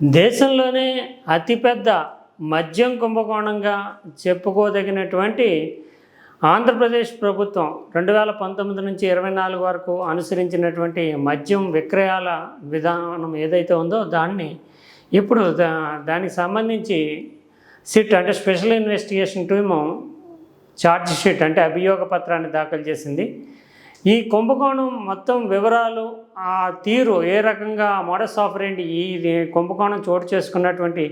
దేశంలోనే అతిపెద్ద మద్యం కుంభకోణంగా చెప్పుకోదగినటువంటి ఆంధ్రప్రదేశ్ ప్రభుత్వం రెండు వేల పంతొమ్మిది నుంచి ఇరవై నాలుగు వరకు అనుసరించినటువంటి మద్యం విక్రయాల విధానం ఏదైతే ఉందో దాన్ని ఇప్పుడు దా దానికి సంబంధించి సిట్ అంటే special investigation team charge sheet అంటే అభియోగ పత్రాన్ని దాఖలు చేసింది. ఈ కుంభకోణం మొత్తం వివరాలు ఆ తీరు ఏ రకంగా మోడస్ ఆపరేంటి ఈ కుంభకోణం చోటు చేసుకున్నటువంటి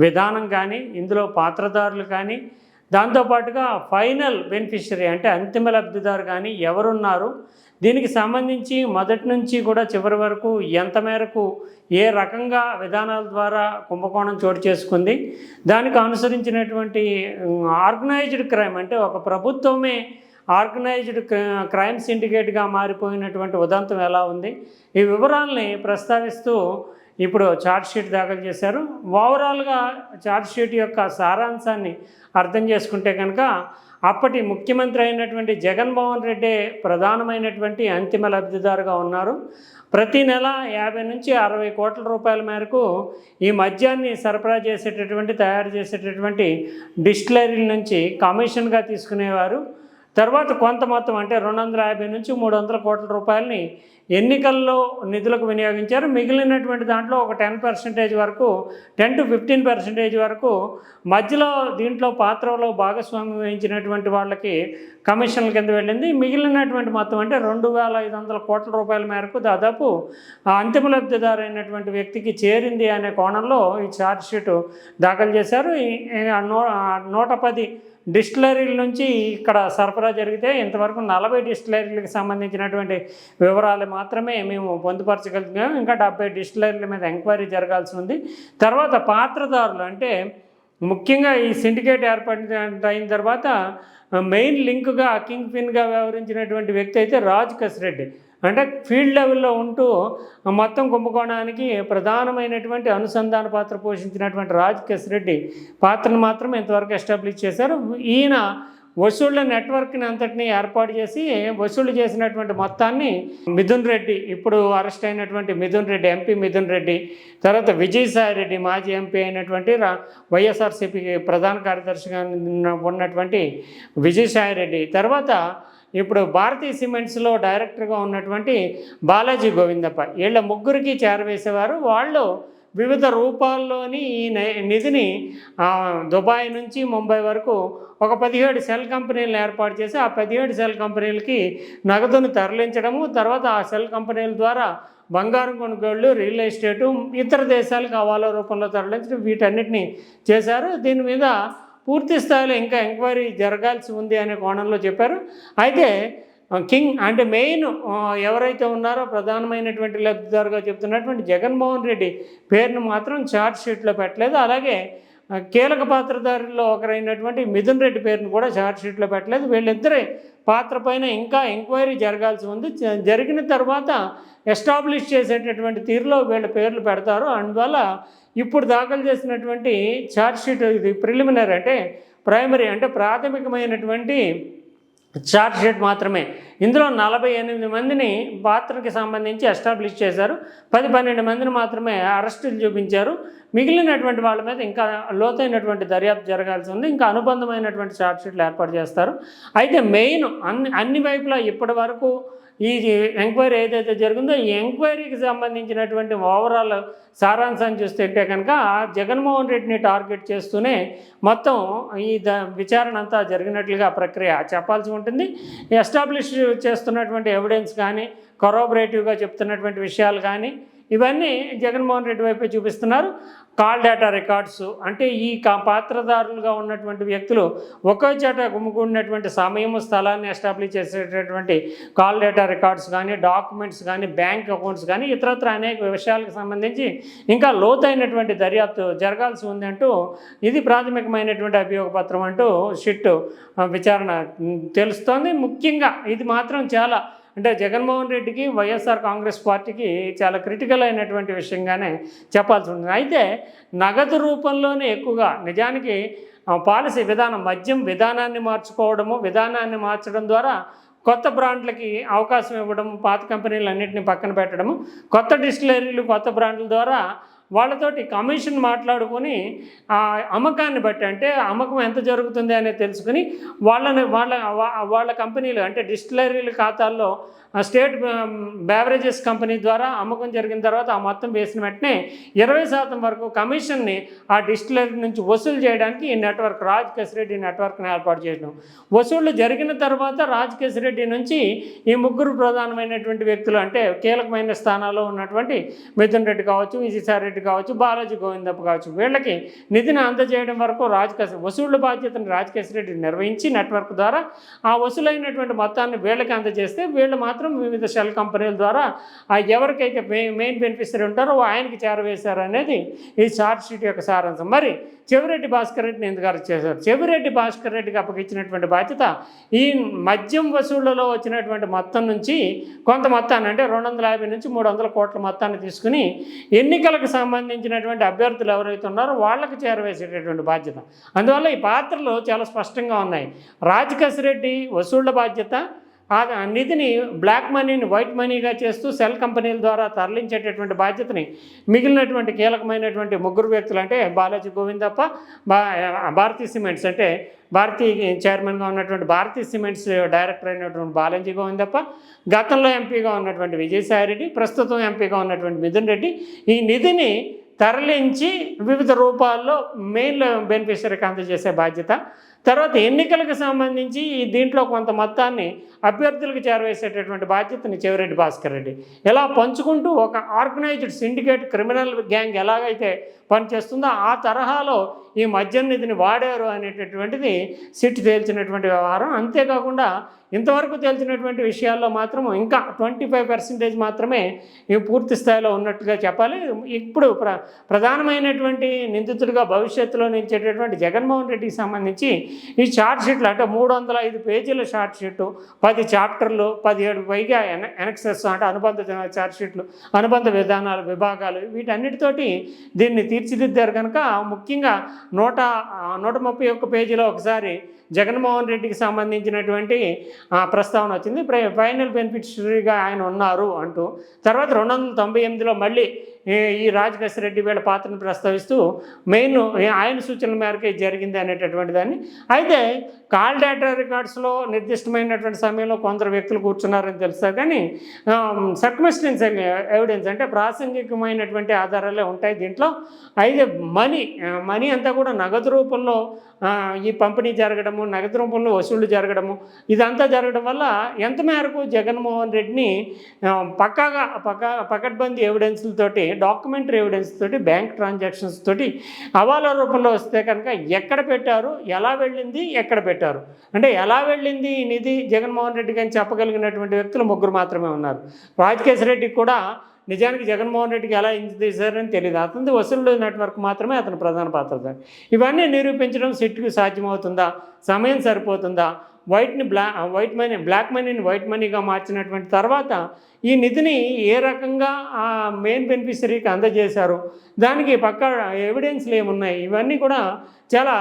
విధానం కానీ ఇందులో పాత్రదారులు కానీ దాంతోపాటుగా ఫైనల్ బెనిఫిషరీ అంటే అంతిమ లబ్ధిదారు కానీ ఎవరున్నారు? దీనికి సంబంధించి మొదటి నుంచి కూడా చివరి వరకు ఎంత మేరకు ఏ రకంగా విధానాల ద్వారా కుంభకోణం చోటు చేసుకుంది? దానికి అనుసరించినటువంటి ఆర్గనైజ్డ్ క్రైమ్ అంటే ఒక ప్రభుత్వమే ఆర్గనైజ్డ్ క్రైమ్ సిండికేట్గా మారిపోయినటువంటి ఉదంతం ఎలా ఉంది? ఈ వివరాల్ని ప్రస్తావిస్తూ ఇప్పుడు ఛార్జ్ షీట్ దాఖలు చేశారు. ఓవరాల్గా ఛార్జ్ షీట్ యొక్క సారాంశాన్ని అర్థం చేసుకుంటే కనుక అప్పటి ముఖ్యమంత్రి అయినటువంటి జగన్మోహన్ రెడ్డి ప్రధానమైనటువంటి అంతిమ లబ్ధిదారుగా ఉన్నారు. ప్రతి నెల యాభై నుంచి అరవై కోట్ల రూపాయల మేరకు ఈ మద్యాన్ని సరఫరా చేసేటటువంటి తయారు చేసేటటువంటి డిస్టిలరీల నుంచి కమిషన్గా తీసుకునేవారు. తర్వాత కొంత మొత్తం అంటే రెండు వందల యాభై నుంచి మూడు వందల కోట్ల రూపాయలని ఎన్నికల్లో నిధులకు వినియోగించారు. మిగిలినటువంటి దాంట్లో ఒక టెన్ పర్సెంటేజ్ వరకు టెన్ టు ఫిఫ్టీన్ పర్సెంటేజ్ వరకు మధ్యలో దీంట్లో పాత్రలో భాగస్వామ్యం వహించినటువంటి వాళ్ళకి కమిషన్ల కింద వెళ్ళింది. మిగిలినటువంటి మొత్తం అంటే రెండు వేల ఐదు వందల కోట్ల రూపాయల మేరకు దాదాపు అంతిమ లబ్ధిదారు అయినటువంటి వ్యక్తికి చేరింది అనే కోణంలో ఈ ఛార్జ్ షీట్ దాఖలు చేశారు. నూట పది డిస్టిలరీల నుంచి ఇక్కడ సరఫరా జరిగితే ఇంతవరకు నలభై డిస్టిలరీలకు సంబంధించినటువంటి వివరాలు మాత్రమే మేము పొందుపరచగలుగుతున్నాం. ఇంకా డెబ్బై డిస్టిలరీల మీద ఎంక్వైరీ జరగాల్సి ఉంది. తర్వాత పాత్రదారులు అంటే ముఖ్యంగా ఈ సిండికేట్ ఏర్పడిన అయిన తర్వాత మెయిన్ లింక్గా కింగ్ పిన్గా వ్యవహరించినటువంటి వ్యక్తి అయితే రాజ్ కసిరెడ్డి. అంటే ఫీల్డ్ లెవెల్లో ఉంటూ మొత్తం కుంభకోణానికి ప్రధానమైనటువంటి అనుసంధాన పాత్ర పోషించినటువంటి రాజ్ కసిరెడ్డి పాత్రను మాత్రం ఇంతవరకు ఎస్టాబ్లిష్ చేశారు. ఈయన వసూళ్ళ నెట్వర్క్ని అంతటినీ ఏర్పాటు చేసి వసూలు చేసినటువంటి మొత్తాన్ని మిథున్ రెడ్డి ఇప్పుడు అరెస్ట్ అయినటువంటి మిథున్ రెడ్డి ఎంపీ మిథున్ రెడ్డి తర్వాత విజయసాయి రెడ్డి మాజీ ఎంపీ అయినటువంటి వైఎస్ఆర్సీపీ వైఎస్ఆర్సీపీకి ప్రధాన కార్యదర్శిగా ఉన్న- ఉన్నటువంటి విజయసాయి రెడ్డి తర్వాత ఇప్పుడు భారతీయ సిమెంట్స్లో డైరెక్టర్గా ఉన్నటువంటి బాలాజీ గోవిందప్ప వీళ్ళ ముగ్గురికి చేరవేసేవారు. వాళ్ళు వివిధ రూపాల్లోని ఈ నిధిని దుబాయ్ నుంచి ముంబై వరకు ఒక పదిహేడు సెల్ కంపెనీలను ఏర్పాటు చేసి ఆ పదిహేడు సెల్ కంపెనీలకి నగదును తరలించడము తర్వాత ఆ సెల్ కంపెనీల ద్వారా బంగారం కొనుగోళ్ళు రియల్ ఎస్టేటు ఇతర దేశాలకు హవాలా రూపంలో తరలించడం వీటన్నిటిని చేశారు. దీని మీద పూర్తి స్థాయిలో ఇంకా ఎంక్వైరీ జరగాల్సి ఉంది అనే కోణంలో చెప్పారు. అయితే కింగ్ అంటే మెయిన్ ఎవరైతే ఉన్నారో ప్రధానమైనటువంటి లబ్ధిదారుగా చెప్తున్నటువంటి జగన్మోహన్ రెడ్డి పేరును మాత్రం ఛార్జ్ షీట్లో పెట్టలేదు. అలాగే కీలక పాత్రధారుల్లో ఒకరైనటువంటి మిథున్ రెడ్డి పేరును కూడా ఛార్జ్ షీట్లో పెట్టలేదు. వీళ్ళిద్దరి పాత్ర పైన ఇంకా ఎంక్వైరీ జరగాల్సి ఉంది. జరిగిన తర్వాత ఎస్టాబ్లిష్ చేసేటటువంటి తీరులో వీళ్ళ పేర్లు పెడతారు. అందువల్ల ఇప్పుడు దాఖలు చేసినటువంటి ఛార్జ్ షీట్ ఇది ప్రిలిమినరీ అంటే ప్రైమరీ అంటే ప్రాథమికమైనటువంటి ఛార్జ్ షీట్ మాత్రమే. ఇందులో నలభై ఎనిమిది మందిని పాత్రకి సంబంధించి ఎస్టాబ్లిష్ చేశారు. పది పన్నెండు మందిని మాత్రమే అరెస్టులు చూపించారు. మిగిలినటువంటి వాళ్ళ మీద ఇంకా లోతైనటువంటి దర్యాప్తు జరగాల్సి ఉంది. ఇంకా అనుబంధమైనటువంటి ఛార్జ్ షీట్లు ఏర్పాటు చేస్తారు. అయితే మెయిన్ అన్ని అన్ని వైపులా ఇప్పటి వరకు ఈ ఎంక్వైరీ ఏదైతే జరిగిందో ఈ ఎంక్వైరీకి సంబంధించినటువంటి ఓవరాల్ సారాంశాన్ని చూస్తే కనుక జగన్మోహన్ రెడ్డిని టార్గెట్ చేస్తూనే మొత్తం ఈ ద విచారణ అంతా జరిగినట్లుగా ప్రక్రియ చెప్పాల్సి ఉంటుంది. ఎస్టాబ్లిష్ చేస్తున్నటువంటి ఎవిడెన్స్ కానీ కొరోబరేటివ్గా చెప్తున్నటువంటి విషయాలు కానీ ఇవన్నీ జగన్మోహన్ రెడ్డి వైపే చూపిస్తున్నారు. కాల్ డేటా రికార్డ్స్ అంటే ఈ కా పాత్రదారులుగా ఉన్నటువంటి వ్యక్తులు ఒకే చోట గుమ్ముకున్నటువంటి సమయం స్థలాన్ని ఎస్టాబ్లిష్ చేసేటటువంటి కాల్ డేటా రికార్డ్స్ కానీ డాక్యుమెంట్స్ కానీ బ్యాంక్ అకౌంట్స్ కానీ ఇతరత్ర అనేక విషయాలకు సంబంధించి ఇంకా లోతైనటువంటి దర్యాప్తు జరగాల్సి ఉంది అంటూ ఇది ప్రాథమికమైనటువంటి అభియోగపత్రం అంటూ షిట్ విచారణ తెలుస్తోంది. ముఖ్యంగా ఇది మాత్రం చాలా అంటే జగన్మోహన్ రెడ్డికి వైఎస్ఆర్ కాంగ్రెస్ పార్టీకి చాలా క్రిటికల్ అయినటువంటి విషయంగానే చెప్పాల్సి ఉంటుంది. అయితే నగదు రూపంలోనే ఎక్కువగా నిజానికి పాలసీ విధానం మద్యం విధానాన్ని మార్చుకోవడము విధానాన్ని మార్చడం ద్వారా కొత్త బ్రాండ్లకి అవకాశం ఇవ్వడం పాత కంపెనీలు అన్నింటినీ పక్కన పెట్టడము కొత్త డిస్టిలరీలు కొత్త బ్రాండ్ల ద్వారా వాళ్ళతోటి కమిషన్ మాట్లాడుకొని ఆ అమ్మకాన్ని బట్టి అంటే అమ్మకం ఎంత జరుగుతుంది అనేది తెలుసుకుని వాళ్ళని వాళ్ళ వాళ్ళ కంపెనీలు అంటే డిస్టిలరీల ఖాతాల్లో స్టేట్ బ్యావరేజెస్ కంపెనీ ద్వారా అమ్మకం జరిగిన తర్వాత ఆ మొత్తం వేసిన వెంటనే ఇరవై శాతం వరకు కమిషన్ని ఆ డిస్టిలరీ నుంచి వసూలు చేయడానికి ఈ నెట్వర్క్ రాజ్ కేసిరెడ్డి నెట్వర్క్ని ఏర్పాటు చేయడం వసూళ్ళు జరిగిన తర్వాత రాజ్ కేసిరెడ్డి నుంచి ఈ ముగ్గురు ప్రధానమైనటువంటి వ్యక్తులు అంటే కీలకమైన స్థానాల్లో ఉన్నటువంటి మిథున్ రెడ్డి కావచ్చు విజయసాయి రెడ్డి కావచ్చు బాలాజీ గోవిందప్ప కావచ్చు వీళ్ళకి నిధిని అందజేయడం వరకు రాజకేశ వసూళ్ళ బాధ్యతను రాజకేశ్ రెడ్డి నిర్వహించి నెట్వర్క్ ద్వారా ఆ వసూలైనటువంటి మొత్తాన్ని వీళ్ళకి అందజేస్తే వీళ్ళు మాత్రం వివిధ షెల్ కంపెనీల ద్వారా ఆ ఎవరికైతే మెయిన్ మెయిన్ బెనిఫిషరీ ఉంటారో ఆయనకి చేరవేశారు అనేది ఈ ఛార్జ్ షీట్ యొక్క సారాంశం. మరి చెవిరెడ్డి భాస్కర్ రెడ్డిని ఎందుకు అరెస్ట్ చేశారు? చెవిరెడ్డి భాస్కర్ రెడ్డికి అప్పగించినటువంటి బాధ్యత ఈ మద్యం వసూళ్ళలో వచ్చినటువంటి మొత్తం నుంచి కొంత మొత్తాన్ని అంటే రెండు వందల యాభై నుంచి మూడు వందల కోట్ల మొత్తాన్ని తీసుకుని ఎన్నికలకు సంబంధించినటువంటి అభ్యర్థులు ఎవరైతే ఉన్నారో వాళ్ళకి చేరవేసేటటువంటి బాధ్యత. అందువల్ల ఈ పాత్రలు చాలా స్పష్టంగా ఉన్నాయి. రాజకసిరెడ్డి రెడ్డి వసూళ్ళ బాధ్యత ఆ నిధిని బ్లాక్ మనీని వైట్ మనీగా చేస్తూ సెల్ కంపెనీల ద్వారా తరలించేటటువంటి బాధ్యతని మిగిలినటువంటి కీలకమైనటువంటి ముగ్గురు వ్యక్తులు అంటే బాలాజీ గోవిందప్ప బా భారతీ సిమెంట్స్ అంటే భారతీ చైర్మన్గా ఉన్నటువంటి భారతీ సిమెంట్స్ డైరెక్టర్ అయినటువంటి బాలాజీ గోవిందప్ప గతంలో ఎంపీగా ఉన్నటువంటి విజయసాయి రెడ్డి ప్రస్తుతం ఎంపీగా ఉన్నటువంటి మిథున్ రెడ్డి. ఈ నిధిని తరలించి వివిధ రూపాల్లో మెయిన్ బెనిఫిషరీకి అందజేసే బాధ్యత. తర్వాత ఎన్నికలకు సంబంధించి ఈ దీంట్లో కొంత మొత్తాన్ని అభ్యర్థులకు చేరవేసేటటువంటి బాధ్యతని చెవిరెడ్డి భాస్కర్ రెడ్డి. ఇలా పంచుకుంటూ ఒక ఆర్గనైజ్డ్ సిండికేట్ క్రిమినల్ గ్యాంగ్ ఎలాగైతే పనిచేస్తుందో ఆ తరహాలో ఈ మద్యం నిధిని వాడారు అనేటటువంటిది సిట్ తేల్చినటువంటి వ్యవహారం. అంతేకాకుండా ఇంతవరకు తేల్చినటువంటి విషయాల్లో మాత్రం ఇంకా ట్వంటీ ఫైవ్ పర్సెంటేజ్ మాత్రమే ఈ పూర్తి స్థాయిలో ఉన్నట్టుగా చెప్పాలి. ఇప్పుడు ప్ర ప్రధానమైనటువంటి నిందితుడిగా భవిష్యత్తులో నిలిచేటటువంటి జగన్మోహన్ రెడ్డికి సంబంధించి ఈ షార్ట్ షీట్లు అంటే మూడు వందల ఐదు పేజీల షార్ట్ షీటు పది చాప్టర్లు పదిహేడు పైగా ఎన ఎనక్సెస్ అంటే అనుబంధ చార్ట్ షీట్లు అనుబంధ విధానాలు విభాగాలు వీటన్నిటితోటి దీన్ని తీర్చిదిద్దారు కనుక ముఖ్యంగా నూట నూట ముప్పై ఒక్క పేజీలో ఒకసారి జగన్మోహన్ రెడ్డికి సంబంధించినటువంటి ప్రస్తావన వచ్చింది. ప్ర- ఫైనల్ బెనిఫిషరీగా ఆయన ఉన్నారు అంటూ. తర్వాత రెండు వందల తొంభై ఎనిమిదిలో మళ్ళీ ఈ ఈ రెడ్డి వీళ్ళ పాత్రను ప్రస్తావిస్తూ మెయిన్ ఆయన సూచనల మేరకే జరిగింది అనేటటువంటి దాన్ని. అయితే కాల్ డేటా రికార్డ్స్లో నిర్దిష్టమైనటువంటి సమయంలో కొందరు వ్యక్తులు కూర్చున్నారని తెలుస్తారు కానీ సర్కమిస్టెన్స్ ఎవిడెన్స్ అంటే ప్రాసంగికమైనటువంటి ఆధారాలే ఉంటాయి దీంట్లో. అయితే మనీ మనీ అంతా కూడా నగదు రూపంలో ఈ పంపిణీ జరగడము నగదు రూపంలో వసూళ్ళు జరగడము ఇదంతా జరగడం వల్ల ఎంత మేరకు జగన్మోహన్ రెడ్డిని పక్కాగా పక్కా పకడ్బందీ ఎవిడెన్స్లతోటి డాక్యుమెంటరీ ఎవిడెన్స్ తోటి బ్యాంక్ ట్రాన్సాక్షన్స్ తోటి హవాలా రూపంలో వస్తే కనుక ఎక్కడ పెట్టారు ఎలా వెళ్ళింది ఎక్కడ పెట్టారు? అంటే ఎలా వెళ్ళింది ఈ నిధి? జగన్మోహన్ రెడ్డికి అని చెప్పగలిగినటువంటి వ్యక్తులు ముగ్గురు మాత్రమే ఉన్నారు. రాజకేశ్వర రెడ్డి కూడా నిజానికి జగన్మోహన్ రెడ్డికి ఎలా ఇంజేశారని తెలియదు అతనిది వసూలు నెట్వర్క్ మాత్రమే అతని ప్రధాన పాత్ర ఇవన్నీ నిరూపించడం సిట్కి సాధ్యమవుతుందా? సమయం సరిపోతుందా? వైట్ని బ్లా వైట్ మనీ బ్లాక్ మనీని వైట్ మనీగా మార్చినటువంటి తర్వాత ఈ నిధిని ఏ రకంగా ఆ మెయిన్ బెనిఫిషరీకి అందజేశారు? దానికి పక్క ఎవిడెన్స్లు ఏమున్నాయి? ఇవన్నీ కూడా చాలా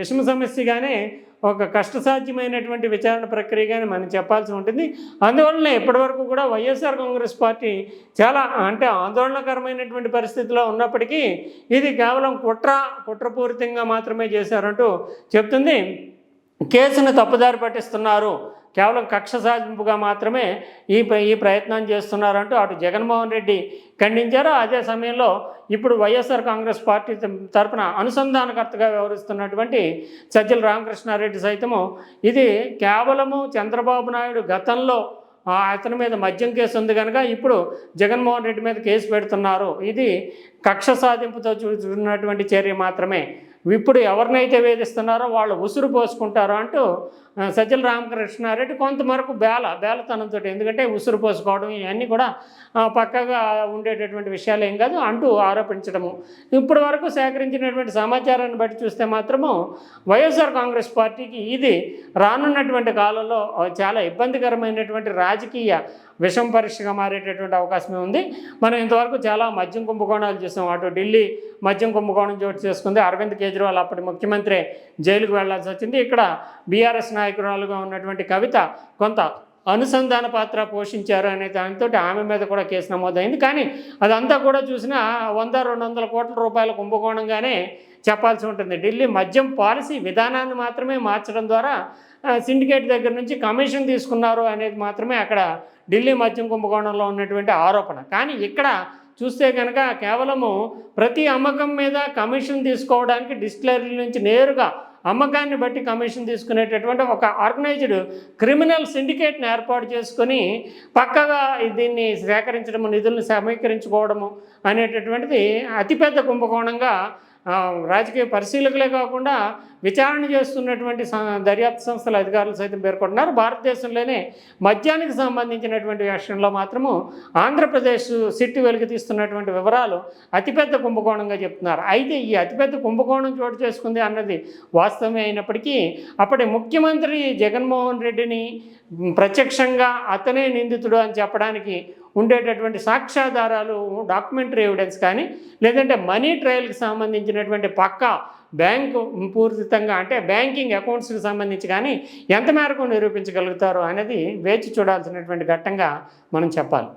విషమ సమస్యగానే ఒక కష్టసాధ్యమైనటువంటి విచారణ ప్రక్రియగానే మనం చెప్పాల్సి ఉంటుంది. అందువలన ఇప్పటివరకు కూడా వైఎస్ఆర్ కాంగ్రెస్ పార్టీ చాలా అంటే ఆందోళనకరమైనటువంటి పరిస్థితిలో ఉన్నప్పటికీ ఇది కేవలం కుట్ర కుట్రపూరితంగా మాత్రమే చేశారంటూ చెప్తుంది. కేసును తప్పుదారి పట్టిస్తున్నారు. కేవలం కక్ష సాధింపుగా మాత్రమే ఈ ప్ర- ఈ ప్రయత్నం చేస్తున్నారంటూ అటు జగన్మోహన్ రెడ్డి ఖండించారు. అదే సమయంలో ఇప్పుడు వైఎస్ఆర్ కాంగ్రెస్ పార్టీ తరఫున తరపున అనుసంధానకర్తగా వ్యవహరిస్తున్నటువంటి సజ్జల రామకృష్ణారెడ్డి సైతము ఇది కేవలము చంద్రబాబు నాయుడు గతంలో ఆ, అతని మీద మద్యం కేసు ఉంది కనుక ఇప్పుడు జగన్మోహన్ రెడ్డి మీద కేసు పెడుతున్నారు. ఇది కక్ష సాధింపుతో చూస్తున్నటువంటి చర్య మాత్రమే. ఇప్పుడు ఎవరినైతే వేధిస్తున్నారో వాళ్ళు ఉసురు పోసుకుంటారో అంటూ సజ్జల రామకృష్ణారెడ్డి కొంతవరకు బేల బేలతనంతో ఎందుకంటే ఉసురు పోసుకోవడం ఇవన్నీ కూడా పక్కగా ఉండేటటువంటి విషయాలు ఏం కాదు అంటూ ఆరోపించడము. ఇప్పటి వరకు సేకరించినటువంటి సమాచారాన్ని బట్టి చూస్తే మాత్రము వైఎస్ఆర్ కాంగ్రెస్ పార్టీకి ఇది రానున్నటువంటి కాలంలో చాలా ఇబ్బందికరమైనటువంటి రాజకీయ విషం పరీక్షగా మారేటటువంటి అవకాశమే ఉంది. మనం ఇంతవరకు చాలా మద్యం కుంభకోణాలు చూసాం. అటు ఢిల్లీ మద్యం కుంభకోణం చోటు చేసుకుంది. అరవింద్ కేజ్రీవాల్ అప్పటి ముఖ్యమంత్రి జైలుకు వెళ్ళాల్సి వచ్చింది. ఇక్కడ బీఆర్ఎస్ నాయకురాలుగా ఉన్నటువంటి కవిత కొంత అనుసంధాన పాత్ర పోషించారు అనే దానితో ఆమె మీద కూడా కేసు నమోదైంది. కానీ అదంతా కూడా చూసినా వంద రెండు వందల కోట్ల రూపాయల కుంభకోణంగానే చెప్పాల్సి ఉంటుంది. ఢిల్లీ మద్యం పాలసీ విధానాన్ని మాత్రమే మార్చడం ద్వారా సిండికేట్ దగ్గర నుంచి కమిషన్ తీసుకున్నారు అనేది మాత్రమే అక్కడ ఢిల్లీ మద్యం కుంభకోణంలో ఉన్నటువంటి ఆరోపణ. కానీ ఇక్కడ చూస్తే కనుక కేవలము ప్రతి అమ్మకం మీద కమిషన్ తీసుకోవడానికి డిస్టిలరీ నుంచి నేరుగా అమ్మకాన్ని బట్టి కమిషన్ తీసుకునేటటువంటి ఒక ఆర్గనైజ్డ్ క్రిమినల్ సిండికేట్ని ఏర్పాటు చేసుకొని పక్కగా దీన్ని సేకరించడము నిధులను సమీకరించుకోవడము అనేటటువంటిది అతిపెద్ద కుంభకోణంగా రాజకీయ పరిశీలకులే కాకుండా విచారణ చేస్తున్నటువంటి దర్యాప్తు సంస్థల అధికారులు సైతం పేర్కొంటున్నారు. భారతదేశంలోనే మద్యానికి సంబంధించినటువంటి విషయంలో మాత్రము ఆంధ్రప్రదేశ్ సిట్టు వెలుగు తీస్తున్నటువంటి వివరాలు అతిపెద్ద కుంభకోణంగా చెప్తున్నారు. అయితే ఈ అతిపెద్ద కుంభకోణం చోటు చేసుకుంది అన్నది వాస్తవమే అయినప్పటికీ అప్పటి ముఖ్యమంత్రి జగన్మోహన్ రెడ్డిని ప్రత్యక్షంగా అతనే నిందితుడు అని చెప్పడానికి ఉండేటటువంటి సాక్ష్యాధారాలు డాక్యుమెంటరీ ఎవిడెన్స్ కానీ లేదంటే మనీ ట్రయల్కి సంబంధించినటువంటి పక్క బ్యాంకు పూర్తితంగా అంటే బ్యాంకింగ్ అకౌంట్స్కి సంబంధించి కానీ ఎంత మేరకు నిరూపించగలుగుతారు అనేది వేచి చూడాల్సినటువంటి ఘట్టంగా మనం చెప్పాలి.